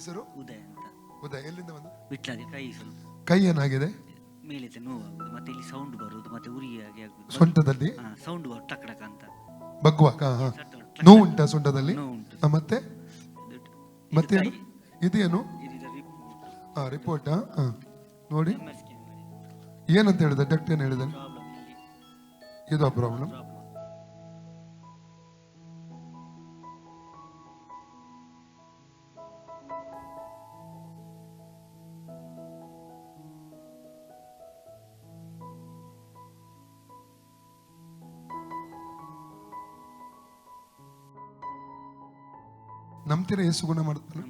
ಹೆಸರು? ಉದಯ ಅಂತ. ಉದಯ. ಎಲ್ಲಿಂದ ಬಂದು? ಬಿಟ್ಲಾಗಿ ಕೈ ಸ್ವಲ್ಪ ಕೈ ಏನಾಗಿದೆ ಮೇಲೆ ನೋವು ಮತ್ತೆ ಇಲ್ಲಿ ಸೌಂಡ್ ಬರುದು ಮತ್ತೆ ಉರಿಯಾಗಿ ಆಗುದು ಸೊಂಟದಲ್ಲಿ? ಸೌಂಡ್ ಬರುದು ಟಕ್ ಟಕ್ ಅಂತ. ಬಗ್ಗುವಾಗ ಹಾ ನೋವು ಉಂಟಾ ಸೊಂಟದಲ್ಲಿ? ನೋವು ಉಂಟು. ಆ, ಮತ್ತೆ? ಇದು- ಇದು ಮತ್ತೇನು ಕೈ- ಇದೇನು? ಇದು. ಆ ರಿಪೋರ್ಟಾ ಹಾ ನೋಡಿ. MR scan ಮಾಡಿ. ಏನಂತ ಹೇಳಿದ? ಡಾಕ್ಟರ್ ಏನು ಹೇಳಿದ ಇಲ್ಲಿ. ಇದು ಪ್ರಾಬ್ಲಮ್ ನಂಬ್ತೀರಾ ಏಸು ಗುಣ ಮಾಡ್ತಾನೆ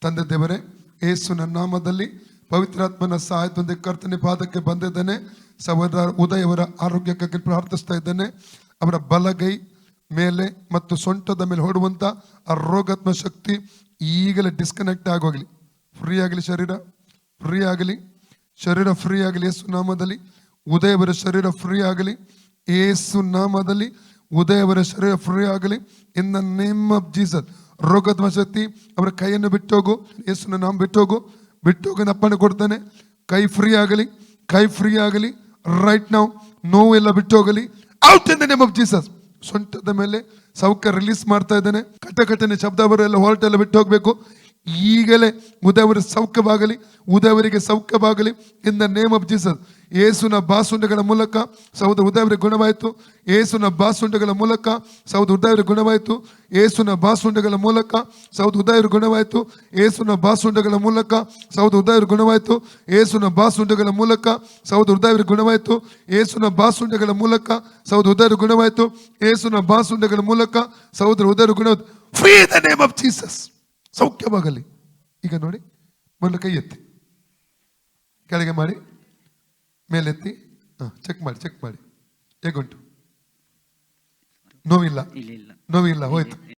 ತಂದೆ ದೇವರೇ ಏಸು ನನ್ನ ನಾಮದಲ್ಲಿ ಪವಿತ್ರಾತ್ಮನ ಸಹಾಯದೊಂದಿಗೆ ಕರ್ತನೆ ಪಾದಕ್ಕೆ ಬಂದಿದ್ದೇನೆ. ಸಹೋದರ ಉದಯವರ ಆರೋಗ್ಯಕ್ಕಾಗಿ ಪ್ರಾರ್ಥಿಸ್ತಾ ಇದ್ದೇನೆ. ಅವರ ಬಲಗೈ ಮೇಲೆ ಮತ್ತು ಸೊಂಟದ ಮೇಲೆ ಹೊಡುವಂತ ಆ ರೋಗಾತ್ಮ ಶಕ್ತಿ ಈಗಲೇ ಡಿಸ್ಕನೆಕ್ಟ್ ಆಗೋಗ್ಲಿ ಫ್ರೀ ಆಗಲಿ ಶರೀರ ಫ್ರೀ ಆಗಲಿ. ಶರೀರ ಫ್ರೀ ಆಗಲಿ ಏಸು ನಾಮದಲ್ಲಿ. ಉದಯವರ ಶರೀರ ಫ್ರೀ ಆಗಲಿ. ಏಸು ನಾಮದಲ್ಲಿ ಉದಯವರ ಶರೀರ ಫ್ರೀ ಆಗಲಿ. In the name of Jesus ರೋಗದ ಶಕ್ತಿ ಅವರ ಕೈಯನ್ನು ಬಿಟ್ಟೋಗು, ಯೇಸುನ ನಾಮ ಬಿಟ್ಟೋಗು, ಬಿಟ್ಟೋಗಿ ಅಪ್ಪಣೆ ಕೊಡ್ತಾನೆ. ಕೈ ಫ್ರೀ ಆಗಲಿ, ಕೈ ಫ್ರೀ ಆಗಲಿ ರೈಟ್ ನಾವು ನೋವೆಲ್ಲ ಬಿಟ್ಟೋಗಲಿ out in the name of Jesus ಸೊಂಟದ ಮೇಲೆ ಸೌಖ್ಯ ರಿಲೀಸ್ ಮಾಡ್ತಾ ಇದ್ದಾನೆ. ಕಟಕಟನೆ ಶಬ್ದ ಎಲ್ಲ ಹೊರಟೆಲ್ಲ ಬಿಟ್ಟು ಹೋಗ್ಬೇಕು ಈಗಲೇ ಉದಯವರ ಸೌಖ್ಯವಾಗಲಿ, ಉದಯವರಿಗೆ ಸೌಖ್ಯವಾಗಲಿ in the name of Jesus ಏಸುನ ಬಾಸುಂಡಗಳ ಮೂಲಕ ಸೌದ ಉದಯವರಿಗೆ ಗುಣವಾಯಿತು. ಏಸುನ ಬಾಸುಂಡಗಳ ಮೂಲಕ ಸೌದ ಉದಯವರಿಗೆ ಗುಣವಾಯಿತು. ಏಸುನ ಬಾಸುಂಡಗಳ ಮೂಲಕ ಸೌದ ಉದಯವರಿಗೆ ಗುಣವಾಯಿತು. ಏಸುನ ಬಾಸುಂಡಗಳ ಮೂಲಕ ಸೌದ ಉದಯವರಿಗೆ ಗುಣವಾಯಿತು. ಏಸುನ ಬಾಸುಂಡಗಳ ಮೂಲಕ ಸೌದ ಉದಯವರಿಗೆ ಗುಣವಾಯಿತು. ಏಸುನ ಬಾಸುಂಡೆಗಳ ಮೂಲಕ ಸೌದ ಉದಯರ ಗುಣವಾಯಿತು. ಏಸುನ ಬಾಸುಂಡೆಗಳ ಮೂಲಕ ಸೌದ ಉದಯವರಿಗೆ ಗುಣವಾಯಿತು. Free the name of Jesus ಸೌಖ್ಯವಾಗಲಿ. ಈಗ ನೋಡಿ ಮೊದಲು ಕೈ ಎತ್ತಿ. ಕೆಳಗೆ ಮಾಡಿ ಮೇಲೆತ್ತಿ ಹಾಂ ಚೆಕ್ ಮಾಡಿ ಚೆಕ್ ಮಾಡಿ. ಹೇಗುಂಟು? ನೋವಿಲ್ಲ? ನೋವಿಲ್ಲ ಹೋಯ್ತು.